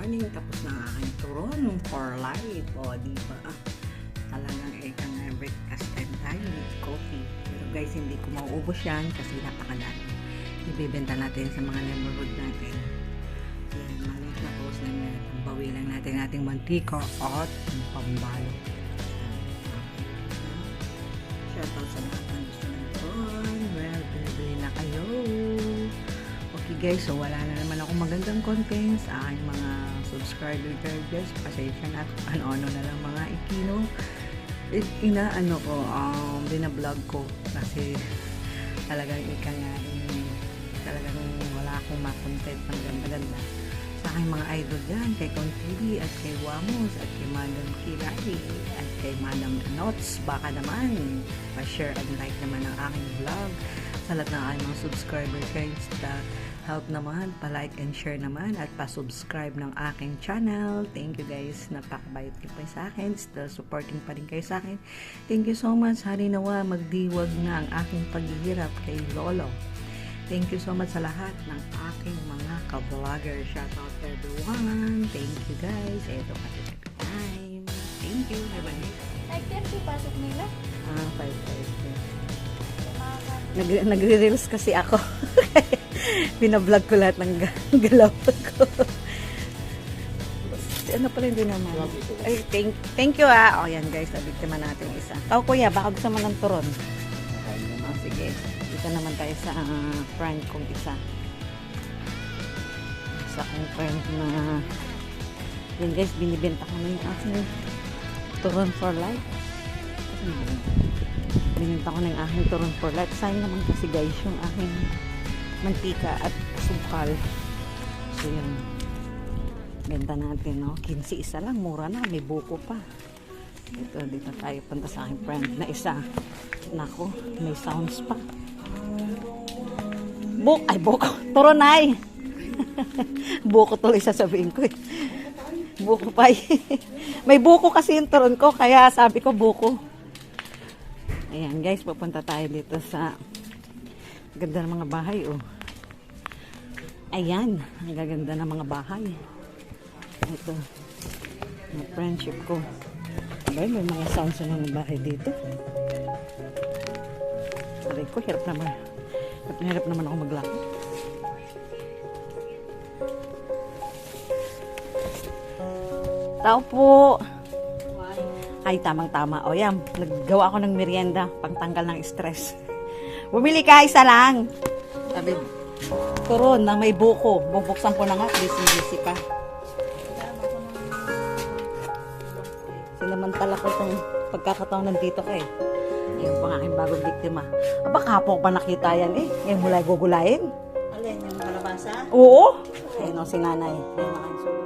morning. Tapos na ang aking turon for life. O, di ba? Ah, talagang eka nga breakfast time tayo with coffee. Pero guys, hindi ko mauubos yan kasi napakalaki. Ibibenta natin sa mga neighborhood natin. Yan, maliit na post na yan. Ang bawi lang natin ating mantika at ang pambalo. Shoutout sa lahat ng gusto ng turon. Well, bili na kayo. Okay guys, so wala na naman ako magandang content sa aking mga subscriber guys. Pasensya na kung ano-ano na lang mga ikino. I- Inaano ko, um, binablog ko kasi talagang ika nga eh, talagang wala akong ma-content ng ganda-ganda sa aking mga idol dyan, kay Con TV at kay Wamos at kay Madam Kilari at kay Madam Notes. Baka naman, pa-share and like naman ang aking vlog sa lahat ng aking mga subscriber guys na help naman, pa-like and share naman at pa-subscribe ng aking channel. Thank you guys, napakabait niyo pa sa akin. Still supporting pa rin kayo sa akin. Thank you so much. Hari nawa, magdiwag na ang aking paghihirap kay Lolo. Thank you so much sa lahat ng aking mga ka-vlogger. Shout out to everyone. Thank you guys. Ito pa time. Thank you. Bye-bye. Like 30 pasok nila. Ah, 5 5 Tumakan. Nag nagre-reels kasi ako. Binablog ko lahat ng ga- galaw ko. Ano pala hindi naman. Ay, thank, thank you ah. O yan guys, nabiktima natin isa. Tao kuya, baka gusto mo ng turon. O sige, dito naman tayo sa ah, friend kong isa. Sa akong friend na yan guys, binibenta ko na yung aking turon for life. Bininta ko yung aking turon for life. Sayang naman kasi guys yung aking mantika at sukal. So yun. Benta natin, no? 15 isa lang. Mura na. May buko pa. Dito, dito tayo punta sa aking friend na isa. Nako, may sounds pa. Buk, ay buko. Turon ay. buko tuloy sasabihin ko eh. Buko pa eh. may buko kasi yung turon ko. Kaya sabi ko buko. Ayan guys, pupunta tayo dito sa ganda ng mga bahay oh. Ayan, ang gaganda ng mga bahay. Ito, mga friendship ko. Abay, may mga sounds ng mga bahay dito. Aray ko, hirap naman. Hirap na hirap naman ako maglakad. Tao po. Ay, tamang-tama. O yan, naggawa ako ng merienda, pangtanggal ng stress. Bumili ka, isa lang. Sabi, turon na may buko. Bubuksan ko na nga, busy-busy pa. Sinamantala ko itong pagkakataon nandito ka eh. Yung pang aking bagong biktima. Aba, kapo pa nakita yan eh. Ngayon mula gugulayin. Alin yung kalabasa? Oo. Ayun o, si nanay. Ayun ang.